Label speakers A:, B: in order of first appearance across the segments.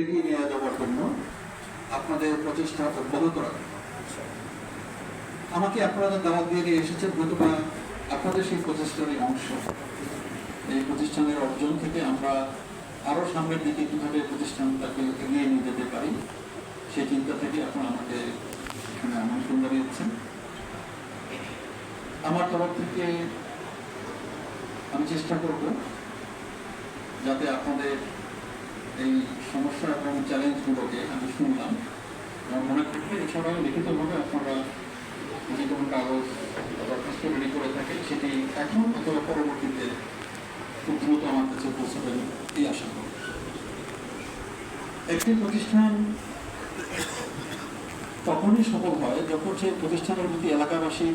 A: এগিয়ে নিয়ে যাওয়ার জন্য আপনাদের প্রচেষ্টা অব্যাহত রাখবেন আমাকে আপনারা দাওয়াত দিয়ে এসেছেন, হয়তো আপনাদের সেই প্রচেষ্টারই অংশ। এই প্রতিষ্ঠানের অর্জন থেকে আমরা আরও সামনের দিকে কীভাবে প্রতিষ্ঠানটাকে এগিয়ে নিয়ে যেতে পারি সেই চিন্তা থেকে আপনারা আমাকে এখানে আমন্ত্রণ জানিয়েছেন। আমার তরফ থেকে আমি চেষ্টা করব যাতে আপনাদের এই সমস্যা এবং চ্যালেঞ্জগুলোকে আমি শুনলাম। এবং মনে করতে এছাড়াও লিখিতভাবে আপনারা যে কোনো কাগজ দরখাস্ত রেডি করে থাকেন, সেটি এখন অথবা পরবর্তীতে খুব দ্রুত আমার কাছে পৌঁছাবেন এই আশা করি। একটি প্রতিষ্ঠান তখনই সফল হয় যখন সেই প্রতিষ্ঠানের প্রতি এলাকাবাসী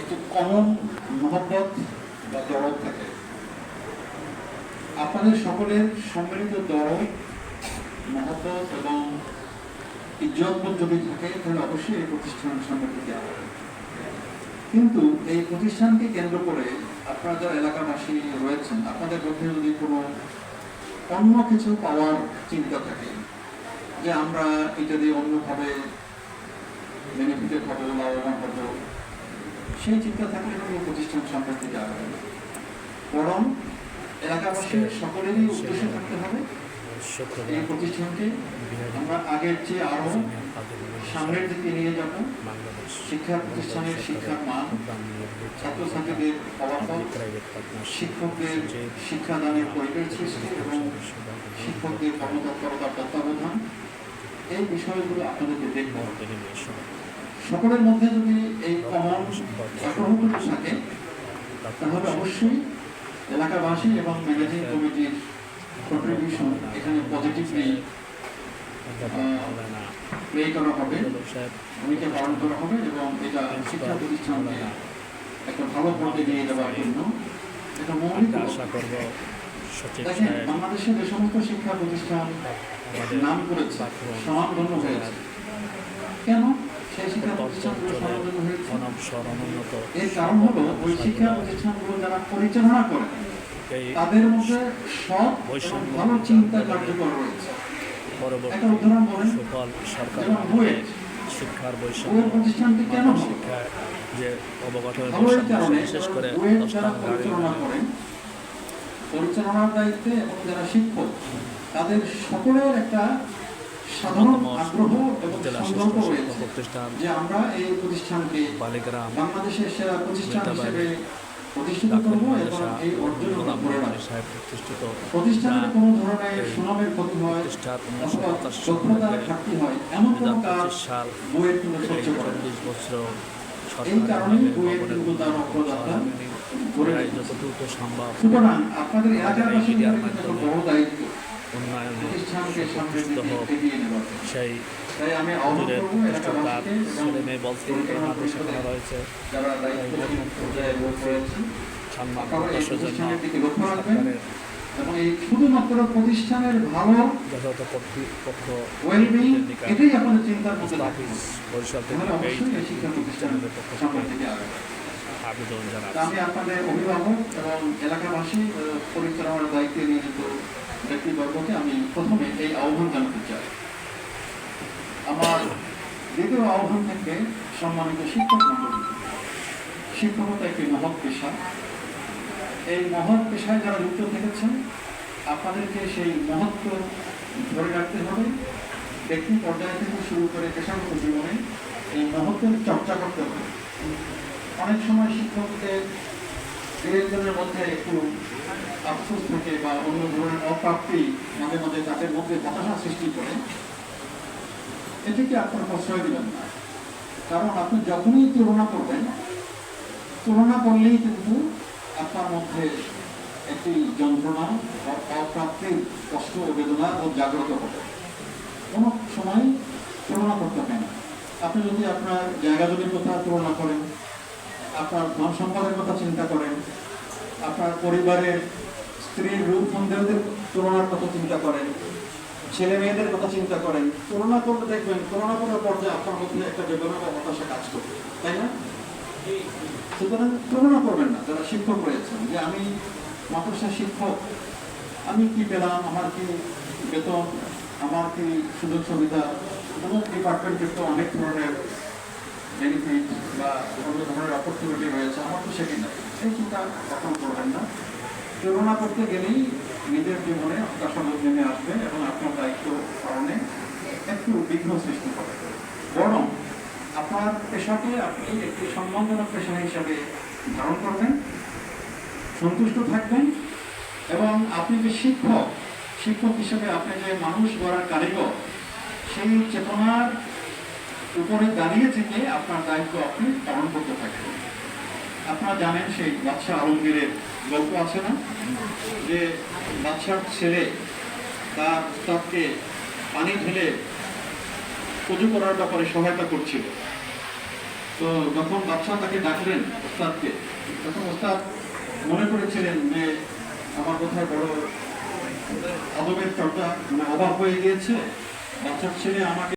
A: একটি কমন মহব্বত বা দরদ থাকে। আপনাদের সকলের সম্মিলিত দরদ মহব্বত এবং ইজ্জতবোধ যদি থাকে, তাহলে অবশ্যই এই প্রতিষ্ঠান সামনের দিকে আগাবে কিন্তু এই প্রতিষ্ঠানকে কেন্দ্র করে আপনারা যারা এলাকাবাসী রয়েছেন, আপনাদের মধ্যে যদি কোনো অন্য কিছু পাওয়ার চিন্তা থাকে, যে আমরা এটা দিয়ে অন্যভাবে বেনিফিটেড হব, লাভবান হব, সেই চিন্তা থাকলে প্রতিষ্ঠান দিকে আগাবে। বরং এলাকাবাসীর সকলেরই উদ্দেশ্য থাকতে হবে। এই প্রতিষ্ঠানকে আমরা আগের চেয়ে আরও সামনের দিকে নিয়ে যাব। শিক্ষা প্রতিষ্ঠানের শিক্ষার মান, ছাত্রছাত্রীদের ফলাফল, শিক্ষকদের শিক্ষাদানের পরিবেশ সৃষ্টি এবং শিক্ষকদের কর্মতৎপরতার তত্ত্বাবধান, এই বিষয়গুলো আপনাদেরকে দেখতে হবে সকলের মধ্যে যদি এই কমন আগ্রহগুলো থাকে, তাহলে অবশ্যই এলাকাবাসী এবং ম্যানেজিং কমিটির কন্ট্রিবিউশন এখানে পজিটিভলি প্লে করা হবে। ভূমিকা পালন করা হবে এবং এটা শিক্ষা প্রতিষ্ঠানকে একটা ভালো পথে নিয়ে যাওয়ার জন্য। এটা মৌলিক
B: আশা করব
A: দেখেন
B: সাহেব
A: বাংলাদেশে যে সমস্ত শিক্ষা প্রতিষ্ঠান নাম করেছে সমানগণ্য হয়েছে। কেন? সেই শিক্ষা প্রতিষ্ঠানগুলো সমানগণ্য হয়েছে
B: অনবসর অনুন্নত
A: এর কারণ হলো ওই শিক্ষা প্রতিষ্ঠানগুলো যারা পরিচালনা করে তাদের মধ্যে সৎ ভালো চিন্তা কার্যকর রয়েছে। একটা উদাহরণ বলেন
B: সরকার শিক্ষার বৈষম্য
A: প্রতিষ্ঠানটি কেন
B: শিক্ষায় যে বিশেষ করে
A: পরিচালনার দায়িত্বে এবং যারা শিক্ষক তাদের সকলের একটা আগ্রহ এবং
B: জেলা
A: সংকল্প
B: শিক্ষা প্রতিষ্ঠান
A: যে আমরা এই প্রতিষ্ঠানকে
B: বালিগ্রাম
A: বাংলাদেশের সেরা প্রতিষ্ঠান হিসেবে প্রতিষ্ঠিত
B: ডাক্তার
A: এবং এই অর্জন করে
B: সাহেব প্রতিষ্ঠিত
A: প্রতিষ্ঠানের কোনো ধরনের সুনামের ক্ষতি হয় অথবা দক্ষতার ঘাটতি হয় এমন কোনো কাজ বইয়ের কিন্তু সহ্য করে
B: বছর
A: এই কারণেই বইয়ের কিন্তু তার অগ্রযাত্রা করে
B: যত সম্ভব?
A: সুতরাং আপনাদের এলাকার বড় দায়িত্ব।
B: উন্নয়নে সুস্থ হোক সেই ছেলে মেয়ে
A: পরিষদের
B: করা রয়েছে। সম্মান জন্য সরকারের
A: এবং এই শুধুমাত্র প্রতিষ্ঠানের ভালো
B: যথাযথ কর্তৃপক্ষ
A: ওয়েলবিং এটাই চিন্তার মধ্যে
B: পরিষদ থেকে
A: শিক্ষা প্রতিষ্ঠানের
B: পক্ষ থেকে আবেদন জানাচ্ছি
A: আমি আপনাদের অভিভাবক এবং এলাকাবাসী পরিচালনার দায়িত্বে নিয়োজিত ব্যক্তিবর্গকে আমি প্রথমে এই আহ্বান জানাতে চাই। আমার দ্বিতীয় আহ্বান থেকে সম্মানিত শিক্ষক মন্ডলী শিক্ষকতা একটি মহৎ পেশা। এই মহৎ পেশায় যারা যুক্ত থেকেছেন, আপনাদেরকে সেই মহত্ব ধরে রাখতে হবে। ব্যক্তি পর্যায় থেকে শুরু করে পেশাগত জীবনে এই মহত্বের চর্চা করতে হবে। অনেক সময় শিক্ষকদের একজনের মধ্যে একটু আফসোস থাকে বা অন্য ধরনের অপ্রাপ্তি মাঝে মাঝে তাদের মধ্যে হতাশা সৃষ্টি করে। এটিকে আপনার প্রশ্রয় দিবেন না। কারণ আপনি যখনই তুলনা করবেন, তুলনা করলেই কিন্তু আপনার মধ্যে একটি যন্ত্রণা অপ্রাপ্তির কষ্ট, বেদনা ও জাগ্রত হবে। কোনো সময় তুলনা করতে হয় না। আপনি যদি আপনার জায়গা জমির কথা তুলনা করেন আপনার ধন সম্পদের কথা চিন্তা করেন, আপনার পরিবারের স্ত্রীর রূপ সন্দেহদের তুলনার কথা চিন্তা করেন, ছেলে মেয়েদের কথা চিন্তা করেন, তুলনা করলে দেখবেন তুলনা করার পর্যায়ে আপনার মধ্যে একটা বেদনা বা হতাশা কাজ করবে, তাই না? সুতরাং তুলনা করবেন না, যারা শিক্ষক রয়েছেন, যে আমি মাদ্রাসা শিক্ষক, আমি কি পেলাম, আমার কি বেতন, আমার কি সুযোগ সুবিধা অমুক ডিপার্টমেন্টের তো অনেক ধরনের বেনিফিট বা অন্য ধরনের অপরচুনিটি রয়েছে, আমার তো সেটি নাই। সেই চিন্তা কখনো করবেন না। তুলনা করতে গেলেই নিজের জীবনে হতাশাবোধ নেমে আসবে এবং আপনার দায়িত্ব পালনে একটু বিঘ্ন সৃষ্টি হবে। বরং আপনার পেশাকে আপনি একটি সম্মানজনক পেশা হিসাবে ধারণ করবেন, সন্তুষ্ট থাকবেন এবং আপনি যে শিক্ষক শিক্ষক হিসেবে আপনি যে মানুষ গড়ার কারিগর, সেই চেতনার উপরে দাঁড়িয়ে থেকে আপনার দায়িত্ব আপনি পালন করতে থাকবেন আপনারা জানেন সেই বাদশাহ আলমগীরের গল্প আছে না? যে বাদশার ছেলে তার উস্তাদকে পানি ঢেলে পুজো করার ব্যাপারে সহায়তা করছিল। তো যখন বাদশাহ তাকে ডাকলেন ওস্তাদকে তখন ওস্তাদ মনে করেছিলেন যে আমার কোথায় বড় আদবের চর্চা মানে অভাব হয়ে গিয়েছে। বাচ্চার ছেলে আমাকে